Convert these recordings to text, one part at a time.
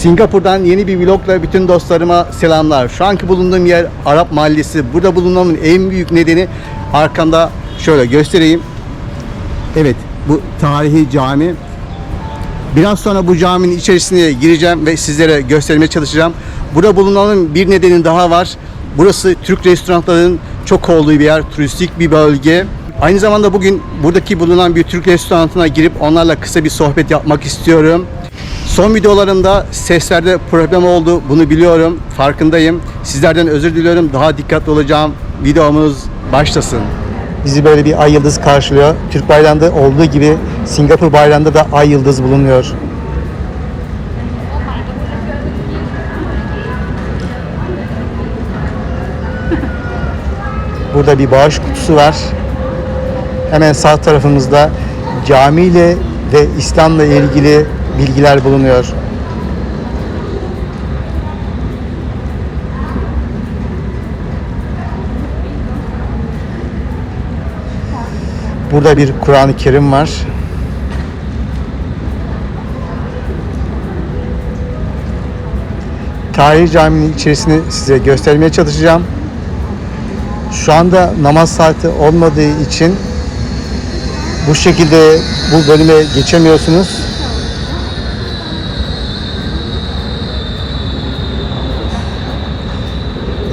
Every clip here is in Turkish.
Singapur'dan yeni bir vlogla bütün dostlarıma selamlar. Şu anki bulunduğum yer Arap Mahallesi. Burada bulunmamın en büyük nedeni arkamda şöyle göstereyim. Evet bu tarihi cami. Biraz sonra bu caminin içerisine gireceğim ve sizlere göstermeye çalışacağım. Burada bulunmanın bir nedeni daha var. Burası Türk restoranlarının çok olduğu bir yer, turistik bir bölge. Aynı zamanda bugün buradaki bulunan bir Türk restoranına girip onlarla kısa bir sohbet yapmak istiyorum. Son videolarımda seslerde problem oldu. Bunu biliyorum. Farkındayım. Sizlerden özür diliyorum. Daha dikkatli olacağım. Videomuz başlasın. Bizi böyle bir ay yıldız karşılıyor. Türk bayrağında olduğu gibi Singapur bayrağında da ay yıldız bulunuyor. Burada bir bağış kutusu var. Hemen sağ tarafımızda camiyle ve İslam'la ilgili bilgiler bulunuyor. Burada bir Kur'an-ı Kerim var. Tarihi caminin içerisini size göstermeye çalışacağım. Şu anda namaz saati olmadığı için bu şekilde bu bölüme geçemiyorsunuz.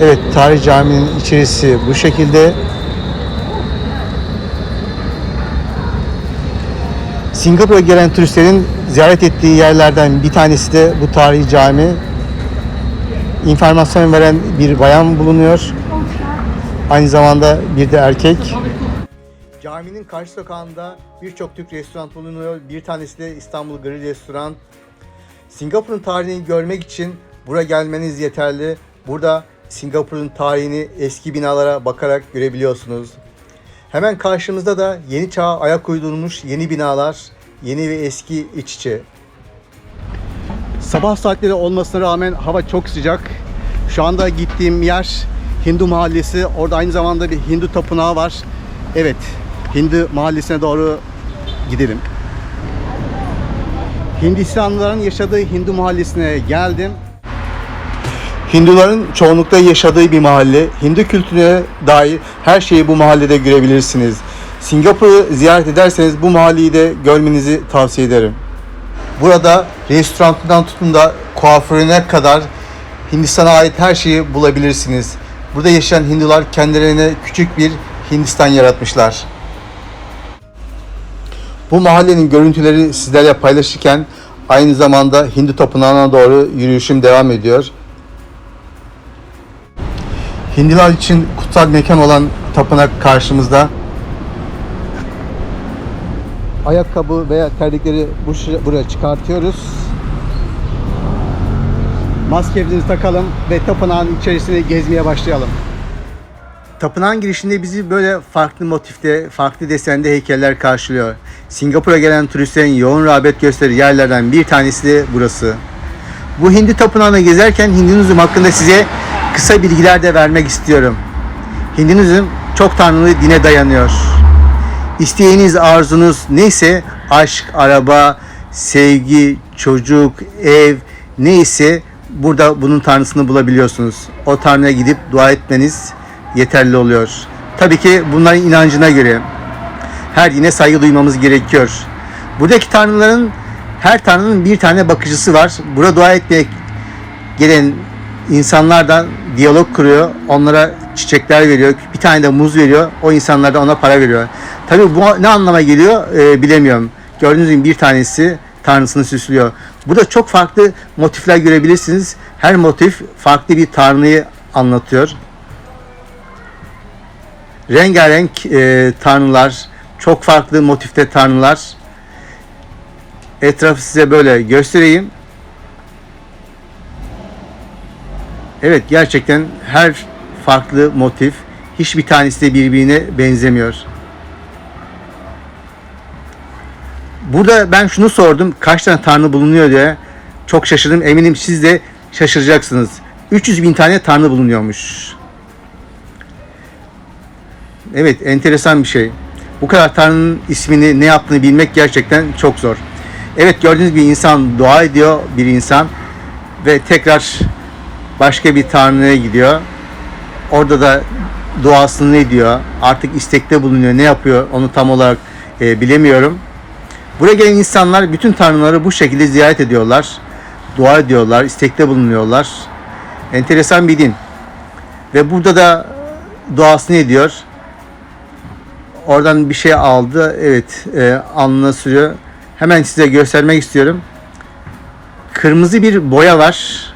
Evet, Tarih Camii'nin içerisi bu şekilde. Singapur'a gelen turistlerin ziyaret ettiği yerlerden bir tanesi de bu tarihi cami. İnformasyon veren bir bayan bulunuyor. Aynı zamanda bir de erkek. Caminin karşı sokağında birçok Türk restoran bulunuyor. Bir tanesi de İstanbul Grill Restoran. Singapur'un tarihini görmek için buraya gelmeniz yeterli. Burada Singapur'un tarihini eski binalara bakarak görebiliyorsunuz. Hemen karşımızda da yeni çağa ayak uydurmuş yeni binalar, yeni ve eski iç içe. Sabah saatleri olmasına rağmen hava çok sıcak. Şu anda gittiğim yer Hindu mahallesi. Orada aynı zamanda bir Hindu tapınağı var. Evet, Hindu mahallesine doğru gidelim. Hindistanlıların yaşadığı Hindu mahallesine geldim. Hinduların çoğunlukla yaşadığı bir mahalle. Hindu kültürüne dair her şeyi bu mahallede görebilirsiniz. Singapur'u ziyaret ederseniz bu mahalleyi de görmenizi tavsiye ederim. Burada restoranından tutun da kuaförüne kadar Hindistan'a ait her şeyi bulabilirsiniz. Burada yaşayan Hindular kendilerine küçük bir Hindistan yaratmışlar. Bu mahallenin görüntüleri sizlerle paylaşırken aynı zamanda Hindu tapınağına doğru yürüyüşüm devam ediyor. Hindular için kutsal mekan olan tapınak karşımızda. Ayakkabı veya terlikleri bu- buraya çıkartıyoruz. Maskemizi takalım ve tapınağın içerisine gezmeye başlayalım. Tapınağın girişinde bizi böyle farklı motifte, farklı desende heykeller karşılıyor. Singapur'a gelen turistlerin yoğun rağbet gösterir yerlerden bir tanesi de burası. Bu Hindi tapınağını gezerken Hindunizm hakkında size kısa bilgiler de vermek istiyorum. Hindunizm çok tanrılı dine dayanıyor. İsteğiniz, arzunuz neyse aşk, araba, sevgi, çocuk, ev neyse burada bunun tanrısını bulabiliyorsunuz. O tanrıya gidip dua etmeniz yeterli oluyor. Tabii ki bunların inancına göre her dine saygı duymamız gerekiyor. Buradaki tanrıların her tanrının bir tane bakıcısı var. Burada dua etmeye gelen insanlardan diyalog kuruyor. Onlara çiçekler veriyor. Bir tane de muz veriyor. O insanlar da ona para veriyor. Tabii bu ne anlama geliyor e, bilemiyorum. Gördüğünüz gibi bir tanesi tanrısını süslüyor. Burada çok farklı motifler görebilirsiniz. Her motif farklı bir tanrıyı anlatıyor. Rengarenk e, tanrılar, çok farklı motifte tanrılar. Etrafı size böyle göstereyim. Evet gerçekten her farklı motif hiçbir tanesi de birbirine benzemiyor. Burada ben şunu sordum. Kaç tane tanrı bulunuyor diye. Çok şaşırdım. Eminim siz de şaşıracaksınız. 300 bin tane tanrı bulunuyormuş. Evet enteresan bir şey. Bu kadar tanrının ismini ne yaptığını bilmek gerçekten çok zor. Evet gördüğünüz bir insan dua ediyor bir insan. ve tekrar başka bir tanrıya gidiyor. Orada da duasını ne diyor, artık istekte bulunuyor, ne yapıyor onu tam olarak e, bilemiyorum. Buraya gelen insanlar bütün tanrıları bu şekilde ziyaret ediyorlar. Dua ediyorlar, istekte bulunuyorlar. Enteresan bir din. Ve burada da duasını ediyor. Oradan bir şey aldı. Evet, e, alnına sürüyor. Hemen size göstermek istiyorum. Kırmızı bir boya var.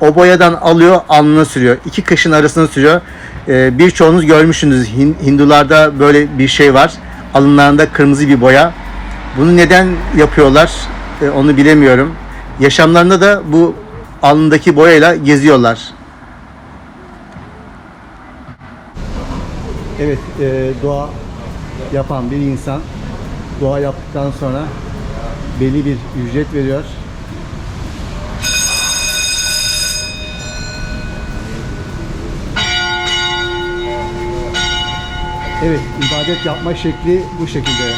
O boyadan alıyor, alnına sürüyor. İki kaşın arasına sürüyor. E, birçoğunuz görmüşsünüz. Hin- Hindularda böyle bir şey var. Alınlarında kırmızı bir boya. Bunu neden yapıyorlar? e, onu bilemiyorum. Yaşamlarında da bu alnındaki boyayla geziyorlar. Evet, e, dua yapan bir insan dua yaptıktan sonra belli bir ücret veriyor. Evet, ibadet yapma şekli bu şekilde.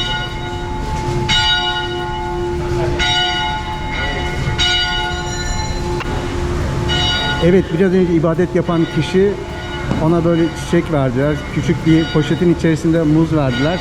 Evet, biraz önce ibadet yapan kişi ona böyle çiçek verdiler. Küçük bir poşetin içerisinde muz verdiler.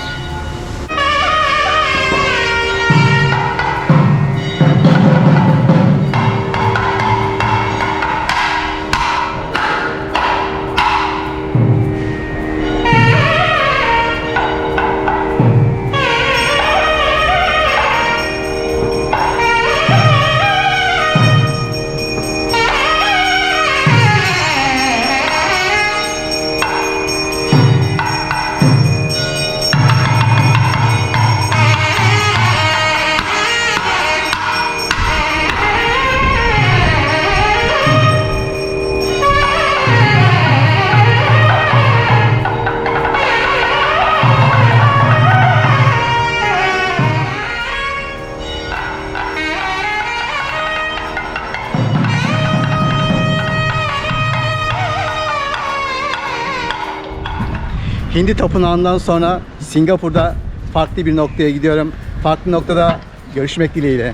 Hindi Tapınağı'ndan sonra Singapur'da farklı bir noktaya gidiyorum. Farklı noktada görüşmek dileğiyle.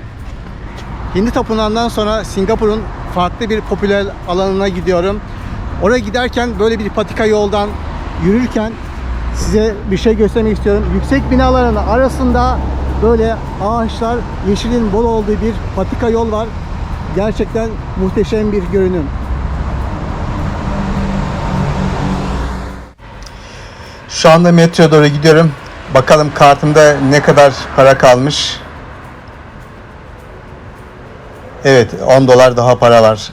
Hindi Tapınağı'ndan sonra Singapur'un farklı bir popüler alanına gidiyorum. Oraya giderken böyle bir patika yoldan yürürken size bir şey göstermek istiyorum. Yüksek binaların arasında böyle ağaçlar, yeşilin bol olduğu bir patika yol var. Gerçekten muhteşem bir görünüm. Şu anda metroya doğru gidiyorum. Bakalım kartımda ne kadar para kalmış. Evet 10 dolar daha para var.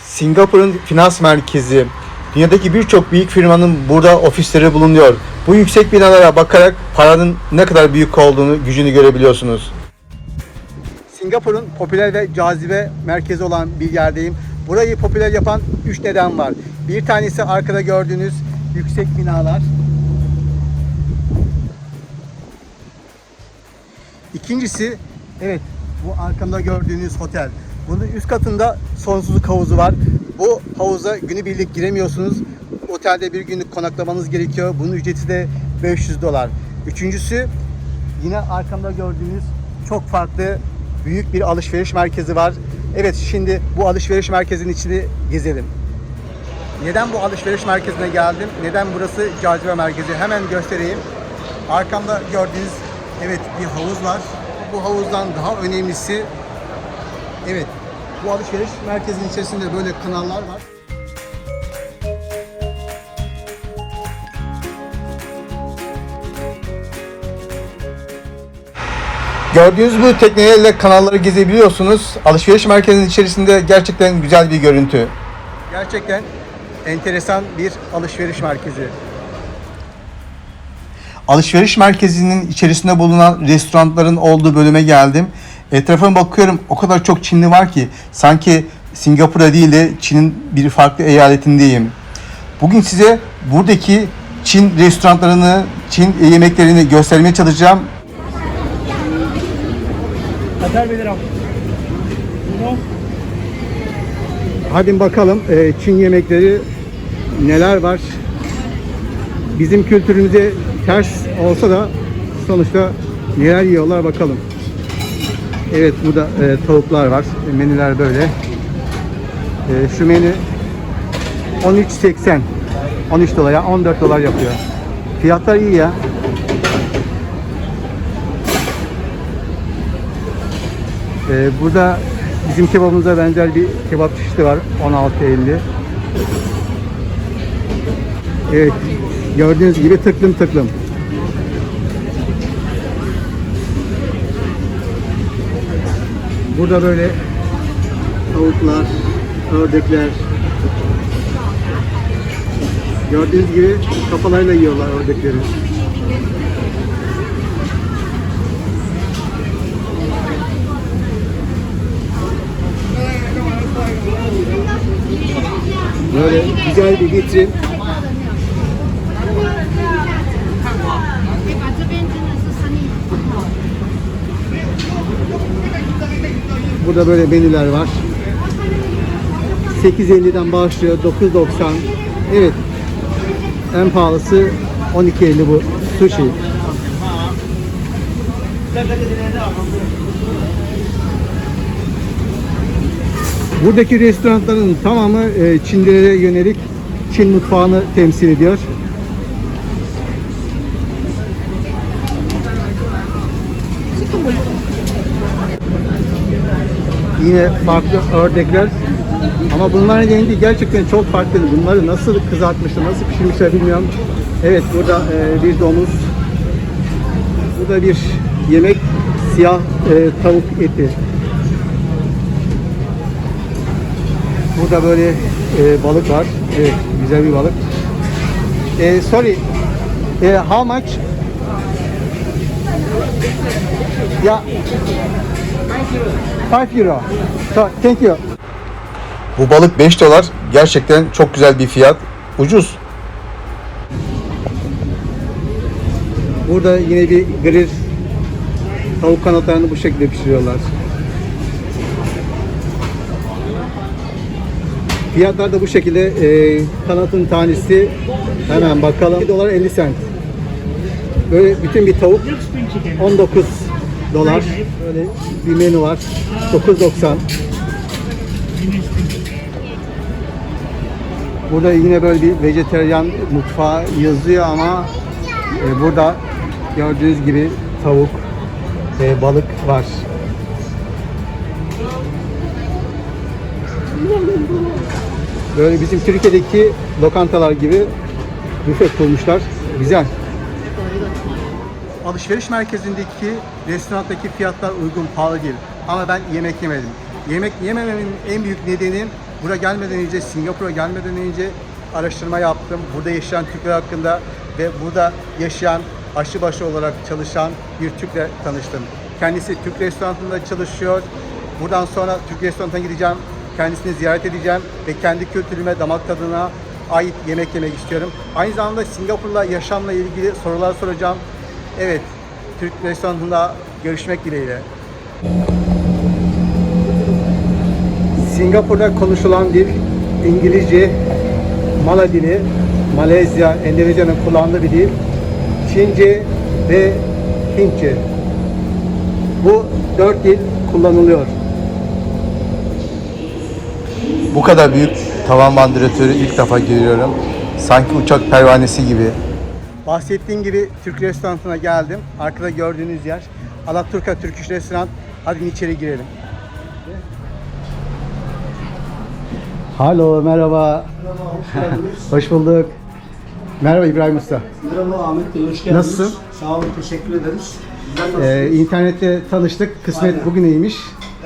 Singapur'un finans merkezi. Dünyadaki birçok büyük firmanın burada ofisleri bulunuyor. Bu yüksek binalara bakarak paranın ne kadar büyük olduğunu, gücünü görebiliyorsunuz. Singapur'un popüler ve cazibe merkezi olan bir yerdeyim. Burayı popüler yapan 3 neden var. Bir tanesi arkada gördüğünüz yüksek binalar. İkincisi, evet bu arkamda gördüğünüz otel. Bunun üst katında sonsuzluk havuzu var. Bu havuza günübirlik giremiyorsunuz. Otelde bir günlük konaklamanız gerekiyor. Bunun ücreti de 500 dolar. Üçüncüsü, yine arkamda gördüğünüz çok farklı büyük bir alışveriş merkezi var. Evet şimdi bu alışveriş merkezinin içini gezelim. Neden bu alışveriş merkezine geldim? Neden burası cazibe merkezi? Hemen göstereyim. Arkamda gördüğünüz evet bir havuz var. Bu havuzdan daha önemlisi evet bu alışveriş merkezinin içerisinde böyle kanallar var. Gördüğünüz bu teknelerle kanalları gezebiliyorsunuz. Alışveriş merkezinin içerisinde gerçekten güzel bir görüntü. Gerçekten enteresan bir alışveriş merkezi. Alışveriş merkezinin içerisinde bulunan restoranların olduğu bölüme geldim. Etrafa bakıyorum o kadar çok Çinli var ki sanki Singapur'da değil de Çin'in bir farklı eyaletindeyim. Bugün size buradaki Çin restoranlarını, Çin yemeklerini göstermeye çalışacağım. Hadi bakalım e, Çin yemekleri neler var. Bizim kültürümüze ters olsa da sonuçta neler yiyorlar bakalım. Evet burada e, tavuklar var. E, menüler böyle. E, şu menü 13.80 13 dolar 14 dolar yapıyor. Fiyatlar iyi ya. E, burada bizim kebabımıza benzer bir kebap çeşidi var. 16.50. Evet. Gördüğünüz gibi tıklım tıklım. Burada böyle tavuklar, ördekler. Gördüğünüz gibi kafalarıyla yiyorlar ördekleri. Böyle güzel bir vitrin. Burada böyle menüler var. 8.50'den başlıyor. 9.90. Evet. En pahalısı 12.50 bu sushi. Buradaki restoranların tamamı e, Çinlilere yönelik Çin mutfağını temsil ediyor. Yine farklı ördekler. Ama bunların rengi gerçekten çok farklı. Bunları nasıl kızartmışlar, nasıl pişirmişler bilmiyorum. Evet burada e, bir domuz. Bu da bir yemek siyah e, tavuk eti. Burada böyle e, balık var. Evet, güzel bir balık. E, sorry, e, how much? Ya, 5 euro. So, thank you. Bu balık 5 dolar. Gerçekten çok güzel bir fiyat. Ucuz. Burada yine bir grill tavuk kanatlarını bu şekilde pişiriyorlar. Fiyatlar da bu şekilde. Ee, kanatın tanesi hemen bakalım. 1 dolar 50 cent. Böyle bütün bir tavuk 19 dolar. Böyle bir menü var. 9.90. Burada yine böyle bir vejeteryan mutfağı yazıyor ama e, burada gördüğünüz gibi tavuk, e, balık var. Böyle bizim Türkiye'deki lokantalar gibi büfe kurmuşlar. Güzel. Alışveriş merkezindeki restorandaki fiyatlar uygun, pahalı değil. Ama ben yemek yemedim. Yemek yemememin en büyük nedeni buraya gelmeden önce, Singapur'a gelmeden önce araştırma yaptım. Burada yaşayan Türkler hakkında ve burada yaşayan aşçıbaşı olarak çalışan bir Türkle tanıştım. Kendisi Türk restoranında çalışıyor. Buradan sonra Türk restoranına gideceğim. Kendisini ziyaret edeceğim ve kendi kültürüme, damak tadına ait yemek yemek istiyorum. Aynı zamanda Singapur'la yaşamla ilgili sorular soracağım. Evet, Türk restoranında görüşmek dileğiyle. Singapur'da konuşulan dil İngilizce, Mala dili, Malezya, Endonezya'nın kullandığı bir dil, Çince ve Hintçe. Bu dört dil kullanılıyor. Bu kadar büyük tavan vantilatörü ilk defa görüyorum. Sanki uçak pervanesi gibi. Bahsettiğim gibi Türk restoranına geldim. Arkada gördüğünüz yer Alaturka Türk Restoran. Hadi içeri girelim. Halo, merhaba. hoş bulduk. Merhaba İbrahim Usta. Merhaba Ahmet Bey, hoş geldiniz. Nasılsın? Sağ olun, teşekkür ederiz. Ee, internette tanıştık. Kısmet Aynen. bugüneymiş.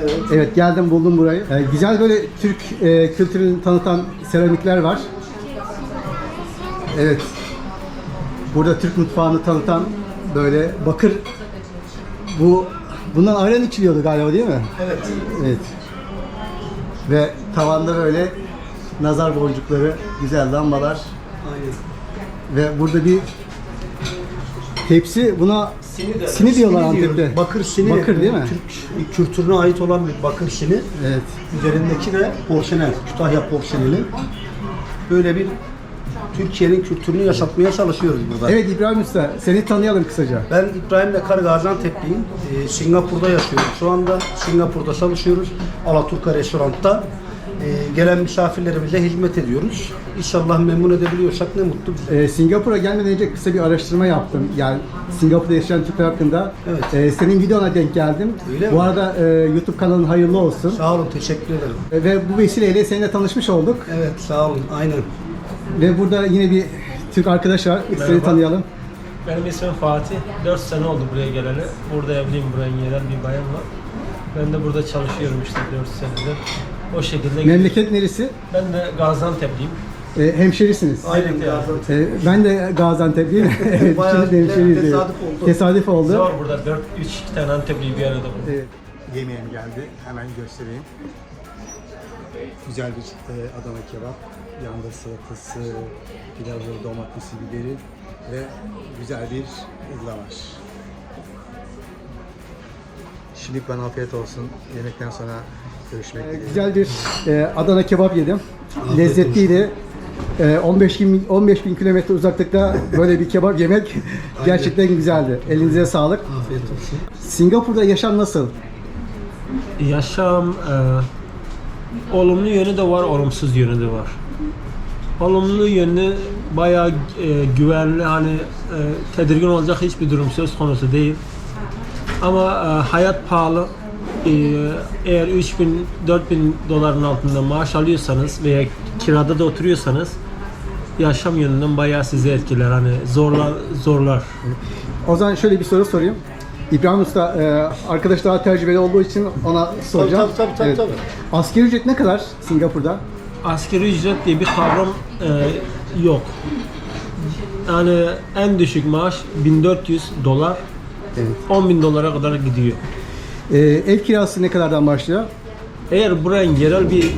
Evet. Evet geldim buldum burayı. Ee, güzel böyle Türk e, kültürünü tanıtan seramikler var. Evet. Burada Türk mutfağını tanıtan böyle bakır bu bundan ayran içiliyordu galiba değil mi? Evet. Evet. Ve tavanda böyle nazar boncukları, güzel lambalar Aynen. ve burada bir tepsi buna Sini, de, Sini diyorlar. Antep'te. Bakır sini. Bakır değil mi? Türk kültürüne ait olan bir bakır sini. evet Üzerindeki de porselen, Kütahya porseleni. Böyle bir Türkiye'nin kültürünü yaşatmaya çalışıyoruz burada. Evet İbrahim Usta seni tanıyalım kısaca. Ben İbrahim Bekar Gaziantep'liyim. Ee, Singapur'da yaşıyorum. Şu anda Singapur'da çalışıyoruz. Alaturka restoranda. Ee, gelen misafirlerimize hizmet ediyoruz. İnşallah memnun edebiliyorsak ne mutlu bize. Ee, Singapur'a gelmeden önce kısa bir araştırma yaptım. Yani Singapur'da yaşayan Türkler hakkında. Evet. Ee, senin videona denk geldim. Öyle Bu mi? arada e, YouTube kanalın hayırlı olsun. Sağ olun, teşekkür ederim. E, Ve bu vesileyle seninle tanışmış olduk. Evet, sağ olun. Aynen. Ve burada yine bir Türk arkadaş var. Seni Merhaba. tanıyalım. Benim ismim Fatih. 4 sene oldu buraya geleli. Burada evliyim, buranın yerel bir bayan var. Ben de burada çalışıyorum işte 4 senedir. O şekilde Memleket neresi? Ben de Gaziantep'liyim. E, hemşerisiniz. Aynen. Gaziantep. E, ben de Gaziantep'liyim. Evet, Bayağı ikimiz de hemşeriyiz. tesadüf oldu. Tesadüf oldu. Zor burada 4 3 tane Antepli'yi bir arada bulduk. Evet, yemeğim geldi. Hemen göstereyim. Güzel bir e, Adana kebap. Yanında salatası, pilavı, domatesi, biberi ve güzel bir lavaş. Şimdi bana afiyet olsun. Yemekten sonra görüşmek dileğiyle. Güzel bir e, Adana kebap yedim. Lezzetliydi. E, 15 bin, 15 bin kilometre uzaklıkta böyle bir kebap yemek gerçekten güzeldi. Elinize sağlık. Afiyet olsun. Singapur'da yaşam nasıl? Yaşam e, olumlu yönü de var, olumsuz yönü de var. Olumlu yönü bayağı e, güvenli hani e, tedirgin olacak hiçbir durum söz konusu değil. Ama e, hayat pahalı. E, eğer 3000 4000 doların altında maaş alıyorsanız veya kirada da oturuyorsanız yaşam yönünden bayağı sizi etkiler. Hani zorlar zorlar. O zaman şöyle bir soru sorayım. İbrahim Usta, e, arkadaş daha tecrübeli olduğu için ona soracağım. tabii, tabii, tabii, tabii. Asgari ücret ne kadar Singapur'da? Asgari ücret diye bir kavram e, yok. Yani en düşük maaş 1400 dolar. Evet. 10 bin dolara kadar gidiyor. E, ev kirası ne kadardan başlıyor? Eğer buranın yerel bir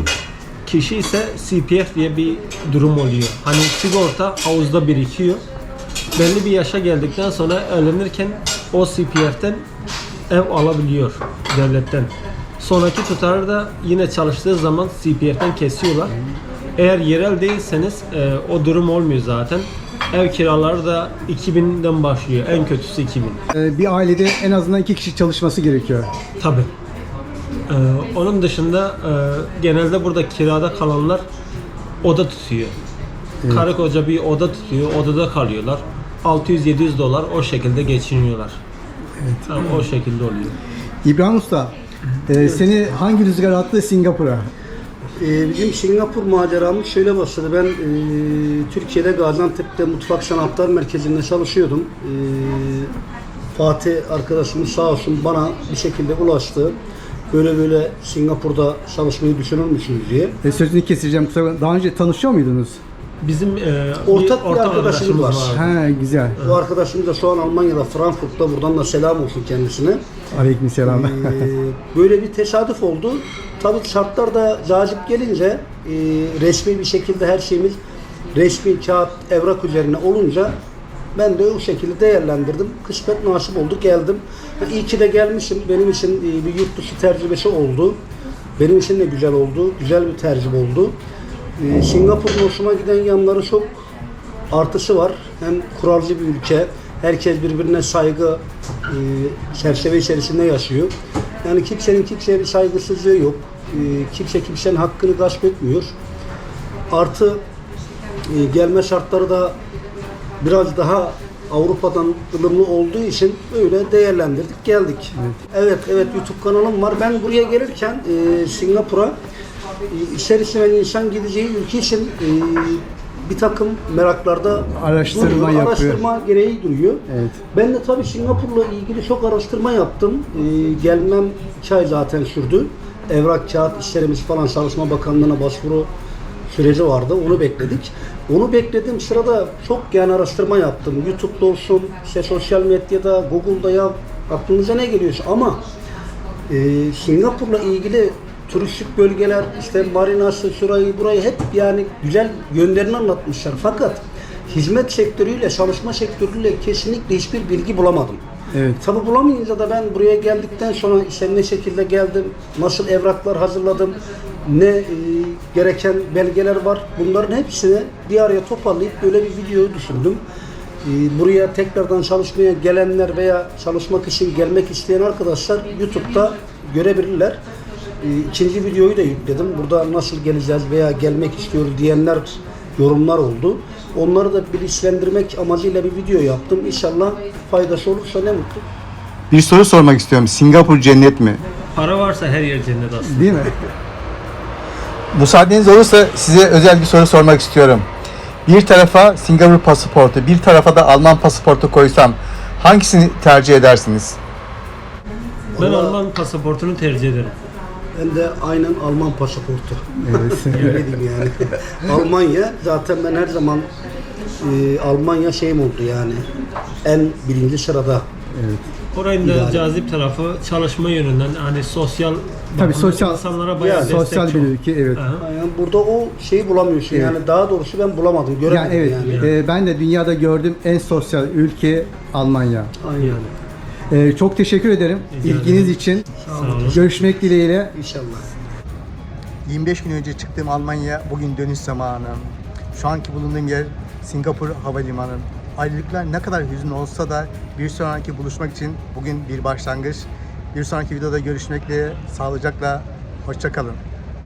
kişi ise CPF diye bir durum oluyor. Hani sigorta havuzda birikiyor. Belli bir yaşa geldikten sonra evlenirken o CPF'ten ev alabiliyor devletten. Sonraki tutarı da yine çalıştığı zaman CPF'ten kesiyorlar. Eğer yerel değilseniz e, o durum olmuyor zaten. Ev kiraları da 2000'den başlıyor. En kötüsü 2000. E, bir ailede en azından iki kişi çalışması gerekiyor. Tabi. onun dışında e, genelde burada kirada kalanlar oda tutuyor. Karı koca bir oda tutuyor, odada kalıyorlar. 600-700 dolar o şekilde geçiniyorlar. Evet. o şekilde oluyor. İbrahim Usta, e, seni hangi rüzgar attı Singapur'a? Ee, bizim Singapur maceramız şöyle başladı. Ben e, Türkiye'de Gaziantep'te Mutfak Sanatlar Merkezi'nde çalışıyordum. E, Fatih arkadaşımız sağ olsun bana bir şekilde ulaştı. Böyle böyle Singapur'da çalışmayı düşünür müsünüz diye. E, sözünü keseceğim. kusura bakma. Daha önce tanışıyor muydunuz? Bizim e, Ortak bir arkadaşımız var. Ha güzel. Bu arkadaşım da şu an Almanya'da Frankfurt'ta buradan da selam olsun kendisine. Aleykümselam. Ee, böyle bir tesadüf oldu. Tabii şartlar da cazip gelince e, resmi bir şekilde her şeyimiz resmi kağıt, evrak üzerine olunca ben de o şekilde değerlendirdim. Kısmet nasip oldu geldim. Ha, İyi ki de gelmişim. Benim için e, bir yurt dışı tecrübesi oldu. Benim için de güzel oldu. Güzel bir tercih oldu. E, Singapur'un hoşuma giden yanları çok artısı var. Hem kuralcı bir ülke. Herkes birbirine saygı e, çerçeve içerisinde yaşıyor. Yani kimsenin kimseye bir saygısızlığı yok. E, kimse kimsenin hakkını gasp etmiyor. Artı e, gelme şartları da biraz daha Avrupa'dan ılımlı olduğu için öyle değerlendirdik geldik. Evet evet, YouTube kanalım var. Ben buraya gelirken e, Singapur'a e, ister istemez insan gideceği ülke için e, bir takım meraklarda Araştırma duruyor, yapıyor. Araştırma gereği duruyor. Evet. Ben de tabii Singapur'la ilgili çok araştırma yaptım. E, gelmem 2 ay zaten sürdü. Evrak, kağıt işlerimiz falan Çalışma Bakanlığı'na başvuru süreci vardı. Onu bekledik. Onu beklediğim sırada çok yani araştırma yaptım. YouTube'da olsun, işte sosyal medyada, Google'da ya aklınıza ne geliyorsa ama e, Singapur'la ilgili turistik bölgeler, işte marinası, şurayı, burayı hep yani güzel yönlerini anlatmışlar. Fakat hizmet sektörüyle, çalışma sektörüyle kesinlikle hiçbir bilgi bulamadım. Evet. Tabi bulamayınca da ben buraya geldikten sonra işte ne şekilde geldim, nasıl evraklar hazırladım, ne e, gereken belgeler var. Bunların hepsini bir araya toparlayıp böyle bir video düşündüm. E, buraya tekrardan çalışmaya gelenler veya çalışmak için gelmek isteyen arkadaşlar YouTube'da görebilirler. E, ikinci videoyu da yükledim. Burada nasıl geleceğiz veya gelmek istiyoruz diyenler yorumlar oldu. Onları da bilinçlendirmek amacıyla bir video yaptım. İnşallah faydası olursa ne mutlu. Bir soru sormak istiyorum. Singapur cennet mi? Para varsa her yer cennet aslında. Değil mi? Müsaadeniz olursa size özel bir soru sormak istiyorum. Bir tarafa Singapur pasaportu, bir tarafa da Alman pasaportu koysam hangisini tercih edersiniz? Ben Alman pasaportunu tercih ederim. Ben de aynen Alman pasaportu. Öyle diyeyim yani. Almanya zaten ben her zaman e, Almanya şeyim oldu yani. En birinci sırada. Oranın da cazip tarafı çalışma yönünden hani sosyal Tabii sosyal- insanlara bayağı Yani destek Sosyal çok. bir ülke evet. Aha. Yani burada o şeyi bulamıyorsun Evet. yani daha doğrusu ben bulamadım, göremedim Yani evet, yani. e, ben de dünyada gördüğüm en sosyal ülke Almanya. Aynen. E, çok teşekkür ederim Rica ilginiz ederim. için. Sağ olun. Görüşmek dileğiyle. İnşallah. 25 gün önce çıktığım Almanya bugün dönüş zamanı. Şu anki bulunduğum yer Singapur Havalimanı. Ayrılıklar ne kadar hüzün olsa da bir sonraki buluşmak için bugün bir başlangıç. Bir sonraki videoda görüşmekle sağlıcakla hoşçakalın.